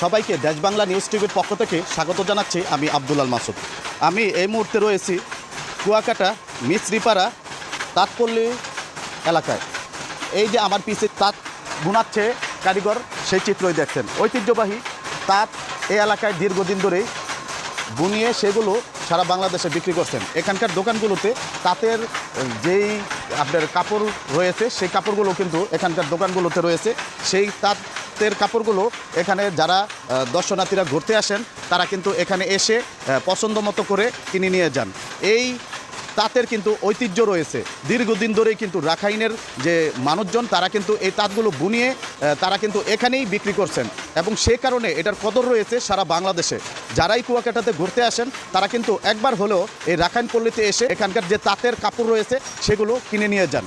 সবাইকে দেশ বাংলা নিউজ টিভির পক্ষ থেকে স্বাগত জানাচ্ছি আমি আব্দুল আল মাসুদ। আমি এই মুহূর্তে রয়েছি কুয়াকাটা মিশ্রিপাড়া তাঁতপল্লী এলাকায়। এই যে আমার পিছে তাঁত বুনাচ্ছে কারিগর, সেই চিত্রই দেখছেন। ঐতিহ্যবাহী তাঁত এই এলাকায় দীর্ঘদিন ধরেই বুনিয়ে সেগুলো সারা বাংলাদেশে বিক্রি করছেন। এখানকার দোকানগুলোতে তাঁতের যেই আপনার কাপড় রয়েছে, সেই কাপড়গুলো কিন্তু এখানকার দোকানগুলোতে রয়েছে। সেই তাঁতের কাপড়গুলো এখানে যারা দর্শনার্থীরা ঘুরতে আসেন, তারা কিন্তু এখানে এসে পছন্দ মতো করে কিনে নিয়ে যান। এই তাঁতের কিন্তু ঐতিহ্য রয়েছে। দীর্ঘদিন ধরেই কিন্তু রাখাইনের যে মানুষজন, তারা কিন্তু এই তাঁতগুলো বুনিয়ে তারা কিন্তু এখানেই বিক্রি করছেন। এবং সে কারণে এটার কদর রয়েছে সারা বাংলাদেশে। যারাই কুয়াকাটাতে ঘুরতে আসেন, তারা কিন্তু একবার হলেও এই রাখাইন পল্লীতে এসে এখানকার যে তাঁতের কাপড় রয়েছে, সেগুলো কিনে নিয়ে যান।